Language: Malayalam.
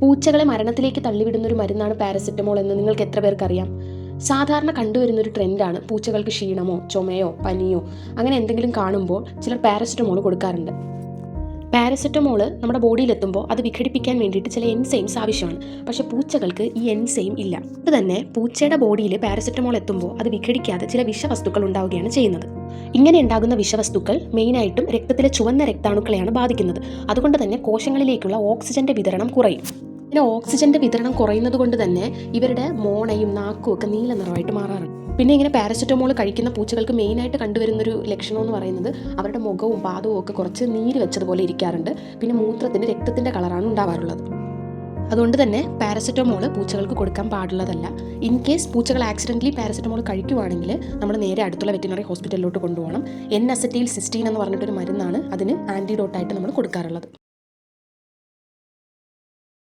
പൂച്ചകളെ മരണത്തിലേക്ക് തള്ളിവിടുന്ന ഒരു മരുന്നാണ് പാരസെറ്റമോൾ എന്ന് നിങ്ങൾക്ക് എത്ര പേർക്കറിയാം? സാധാരണ കണ്ടുവരുന്ന ഒരു ട്രെൻഡാണ് പൂച്ചകൾക്ക് ക്ഷീണമോ ചുമയോ പനിയോ അങ്ങനെ എന്തെങ്കിലും കാണുമ്പോൾ ചിലർ പാരസെറ്റമോൾ കൊടുക്കാറുണ്ട്. പാരസെറ്റമോൾ നമ്മുടെ ബോഡിയിലെത്തുമ്പോൾ അത് വിഘടിപ്പിക്കാൻ വേണ്ടിയിട്ട് ചില എൻസൈംസ് ആവശ്യമാണ്. പക്ഷെ പൂച്ചകൾക്ക് ഈ എൻസൈം ഇല്ല. അത് തന്നെ പൂച്ചയുടെ ബോഡിയിൽ പാരസെറ്റമോൾ എത്തുമ്പോൾ അത് വിഘടിക്കാതെ ചില വിഷവസ്തുക്കൾ ഉണ്ടാവുകയാണ് ചെയ്യുന്നത്. ഇങ്ങനെ ഉണ്ടാകുന്ന വിഷവസ്തുക്കൾ മെയിനായിട്ടും രക്തത്തിലെ ചുവന്ന രക്താണുക്കളെയാണ് ബാധിക്കുന്നത്. അതുകൊണ്ട് തന്നെ കോശങ്ങളിലേക്കുള്ള ഓക്സിജന്റെ വിതരണം കുറയും. പിന്നെ ഓക്സിജന്റെ വിതരണം കുറയുന്നത് കൊണ്ട് തന്നെ ഇവരുടെ മോണയും നാക്കും ഒക്കെ നീല നിറമായിട്ട് മാറാറുണ്ട്. പിന്നെ ഇങ്ങനെ പാരസെറ്റമോൾ കഴിക്കുന്ന പൂച്ചകൾക്ക് മെയിനായിട്ട് കണ്ടുവരുന്ന ഒരു ലക്ഷണം എന്ന് പറയുന്നത് അവരുടെ മുഖവും പാദവും ഒക്കെ കുറച്ച് നീര് വെച്ചതുപോലെ ഇരിക്കാറുണ്ട്. പിന്നെ മൂത്രത്തിന്റെ രക്തത്തിന്റെ കളറാണ് ഉണ്ടാവാറുള്ളത്. അതുകൊണ്ട് തന്നെ പാരസെറ്റമോൾ പൂച്ചകൾക്ക് കൊടുക്കാൻ പാടുള്ളതല്ല. ഇൻ കേസ് പൂച്ചകൾ ആക്സിഡന്റലി പാരസെറ്റമോൾ കഴിക്കുവാണെങ്കിൽ നമ്മൾ നേരെ അടുത്തുള്ള വെറ്റിനറി ഹോസ്പിറ്റലിലോട്ട് കൊണ്ടുപോകണം. എൻ അസറ്റീൽ സിസ്റ്റീൻ എന്ന് പറഞ്ഞിട്ടൊരു മരുന്നാണ് അതിന് ആന്റിഡോട്ടായിട്ട് നമ്മൾ കൊടുക്കാറുള്ളത്.